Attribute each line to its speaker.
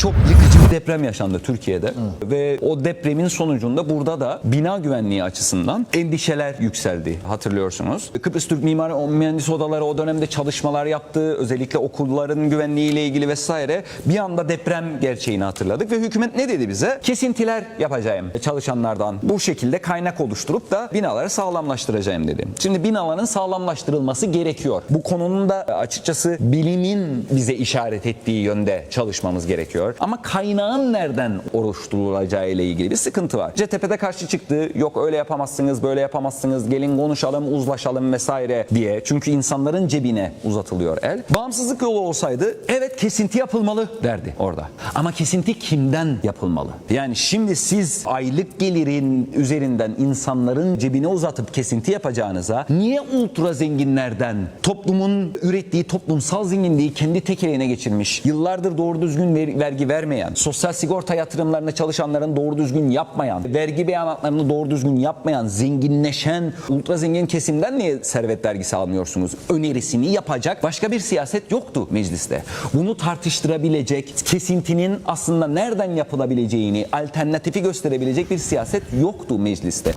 Speaker 1: Çok yıkıcı bir deprem yaşandı Türkiye'de ve o depremin sonucunda burada da bina güvenliği açısından endişeler yükseldi hatırlıyorsunuz. Kıbrıs Türk Mimar Mühendis Odaları o dönemde çalışmalar yaptı. Özellikle okulların güvenliğiyle ilgili vesaire. Bir anda deprem gerçeğini hatırladık ve hükümet ne dedi bize? Kesintiler yapacağım çalışanlardan. Bu şekilde kaynak oluşturup da binaları sağlamlaştıracağım dedi. Şimdi binaların sağlamlaştırılması gerekiyor. Bu konunun da açıkçası bilimin bize işaret ettiği yönde çalışmamız gerekiyor. Ama kaynağın nereden oluşturulacağı ile ilgili bir sıkıntı var. CTP'de karşı çıktı. Yok öyle yapamazsınız, böyle yapamazsınız. Gelin konuşalım, uzlaşalım vesaire diye. Çünkü insanların cebine uzatılıyor el. Bağımsızlık yolu olsaydı evet kesinti yapılmalı derdi orada. Ama kesinti kimden yapılmalı? Yani şimdi siz aylık gelirin üzerinden insanların cebine uzatıp kesinti yapacağınıza niye ultra zenginlerden toplumun ürettiği toplumsal zenginliği kendi tekeline geçirmiş, yıllardır doğru düzgün ver- vergi vermeyen, sosyal sigorta yatırımlarını çalışanların doğru düzgün yapmayan, vergi beyanatlarını doğru düzgün yapmayan, zenginleşen, ultra zengin kesimden niye servet vergisi almıyorsunuz? Önerisini yapacak başka bir siyaset yoktu mecliste. Bunu tartıştırabilecek, kesintinin aslında nereden yapılabileceğini, alternatifi gösterebilecek bir siyaset yoktu mecliste.